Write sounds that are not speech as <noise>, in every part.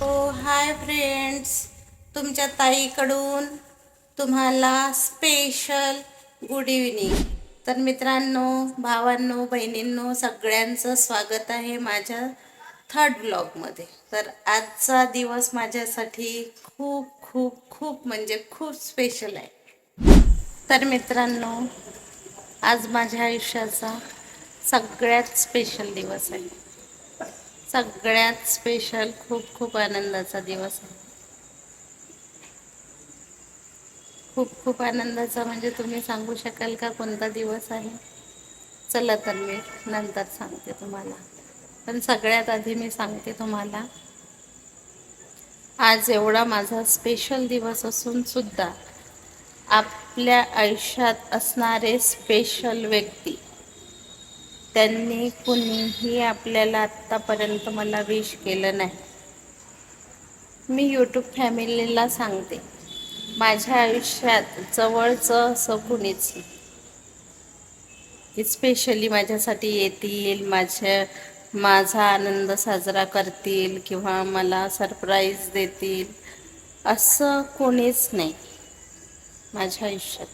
हो hi friends. तुमच्या ताईकडून तुम्हाला स्पेशल गुड इव्हनिंग. तर मित्रांनो भावांनो बहिणींनो सगळ्यांचं स्वागत आहे माझ्या थर्ड ब्लॉगमध्ये तर आजचा दिवस माझ्यासाठी खूप खूप खूप म्हणजे खूप स्पेशल आहे. तर मित्रांनो आज माझ्या आयुष्याचा सगळ्यात स्पेशल दिवस आहे. सगळ्यात स्पेशल खूप खूप आनंदाचा दिवस आहे. खूप खूप आनंदाचा म्हणजे तुम्ही सांगू शकाल का कोणता दिवस आहे? चला तर मी नंतर सांगते तुम्हाला. पण सगळ्यात आधी मी सांगते तुम्हाला. आज एवढा माझा स्पेशल दिवस असून सुद्धा आपल्या आयुष्यात असणारे स्पेशल व्यक्ती त्यांनी कुणीही आपल्याला आत्तापर्यंत मला विश केलं नाही. मी यूट्यूब फॅमिलीला सांगते माझ्या आयुष्यात जवळचं असं कुणीच स्पेशली माझ्यासाठी येतील माझ्या माझा आनंद साजरा करतील किंवा मला सरप्राईज देतील असं कोणीच नाही माझ्या आयुष्यात.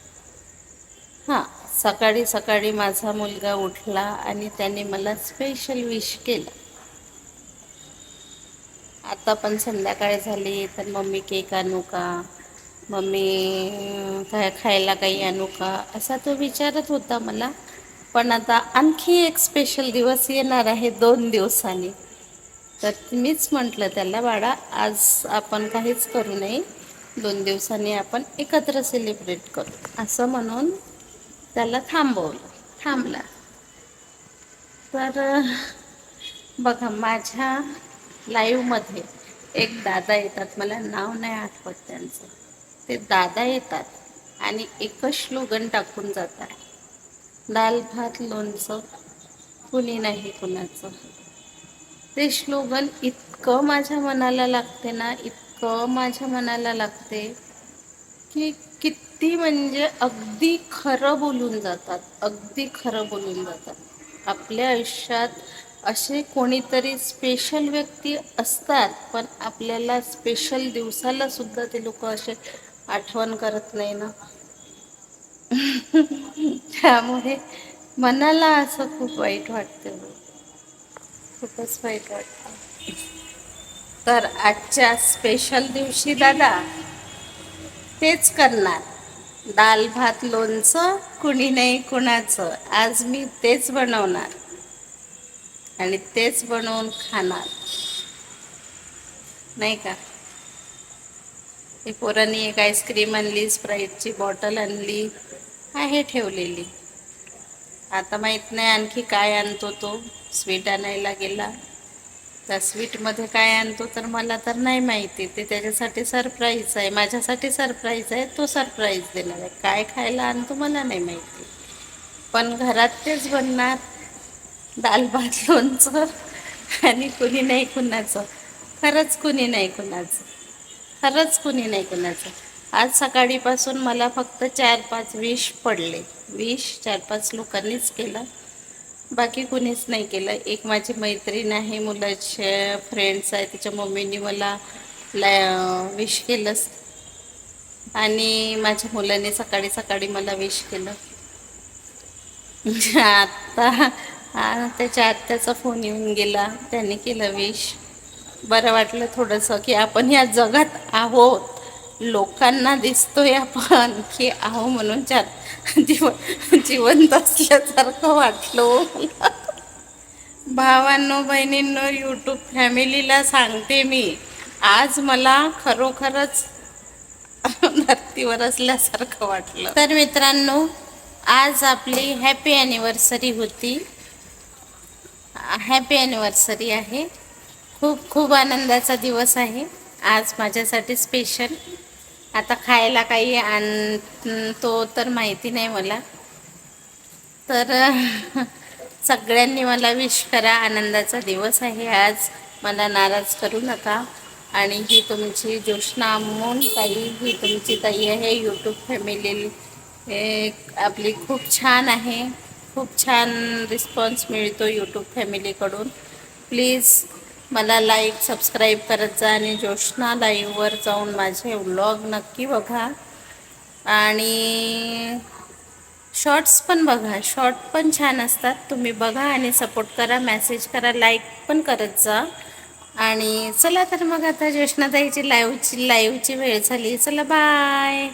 हां. सकाळी सकाळी माझा मुलगा उठला आणि त्याने मला स्पेशल विश केलं. आता पण संध्याकाळी झाली तर मम्मी केक आणू का? मम्मी काय खायला काही आणू का? असा तो विचारत होता मला. पण आता आणखी एक स्पेशल दिवस येणार आहे दोन दिवसांनी. तर मीच म्हटलं त्याला बाळा आज आपण काहीच करू नये. दोन दिवसांनी आपण एकत्र सेलिब्रेट करू. असं म्हणून त्याला थांबवलं. थांबला. तर बघा माझ्या लाईव्हमध्ये एक दादा येतात. मला नाव नाही आठवत त्यांचं. ते दादा येतात आणि एकच श्लोगन टाकून जातात. दाल भात लोणचं. कुणी नाही कुणाचं. ते श्लोगन इतकं माझ्या मनाला लागते ना इतकं माझ्या मनाला लागते की किती म्हणजे अगदी खरं बोलून जातात अगदी खरं बोलून जातात. आपल्या आयुष्यात असे कोणीतरी स्पेशल व्यक्ती असतात पण आपल्याला स्पेशल दिवसाला सुद्धा ते लोक असे आठवण करत नाही ना. त्यामुळे मनाला असं खूप वाईट वाटतं. खूपच वाईट वाटतं. तर आजच्या स्पेशल दिवशी दादा तेच करणार. दाल भात लोणचं कुणी नाही कुणाचं. आज मी तेच बनवणार. आणि तेच बनवून खाणार. नाही का? पोरांनी एक आईस्क्रीम आणली स्प्राईटची बॉटल आणली आहे ठेवलेली. आता माहीत नाही आणखी काय आणतो तो. स्वीट आणायला गेला. त्या स्वीटमध्ये काय आणतो तर मला तर नाही माहिती. ते त्याच्यासाठी सरप्राईज आहे. माझ्यासाठी सरप्राईज आहे. तो सरप्राईज देणार आहे. काय खायला आणतो मला नाही माहिती. पण घरात तेच बनणार. दाल भात लोणचं आणि कुणी नाही कुणाचं. खरंच कुणी नाही कुणाचं. खरंच कुणी नाही कुणाचं. आज सकाळीपासून मला फक्त चार पाच विश पडले. विश चार पाच लोकांनीच केलं. बाकी कुणीच नाही केलं. एक माझी मैत्रीण आहे मुलाचे फ्रेंड्स आहे तिच्या मम्मीने मला ला विश केलं. आणि माझ्या मुलाने सकाळी सकाळी मला विश केलं. <laughs> आत्ता त्याच्या आत्याचा फोन येऊन गेला. त्याने केलं विश बरं वाटलं थोडंसं की आपण या जगात आहोत. लोकांना दिसतोय आपण की आहो म्हणून चार जीवन जिवंत असल्यासारखं वाटलं हो भावांनो बहिणींनो यूट्यूब फॅमिलीला सांगते मी आज मला खरोखरच धर्तीवर असल्यासारखं वाटलं. तर मित्रांनो आज आपली हॅपी ॲनिव्हर्सरी होती. हॅपी ॲनिव्हर्सरी आहे. खूप खूप आनंदाचा दिवस आहे. आज माझ्यासाठी स्पेशल आता खायला काही आणतो तर माहिती नाही मला. तर <laughs> सगळ्यांनी मला विश करा आनंदाचा दिवस आहे आज. मला नाराज करू नका. आणि ही तुमची ज्योष्णा अमोल ताई ही तुमची ताई आहे यूट्यूब फॅमिली आपली खूप छान आहे. खूप छान रिस्पॉन्स मिळतो यूट्यूब फॅमिलीकडून प्लीज मला लाईक सबस्क्राईब करत जा आणि ज्योष्ना लाईव्हवर जाऊन माझे व्लॉग नक्की बघा. आणि शॉर्ट्स पण बघा. शॉर्ट पण छान असतात. तुम्ही बघा आणि सपोर्ट करा. मेसेज करा लाईक पण करत जा. आणि चला तर मग आता ज्योष्णाताईची लाईव्हची लाईव्हची वेळ झाली. चला बाय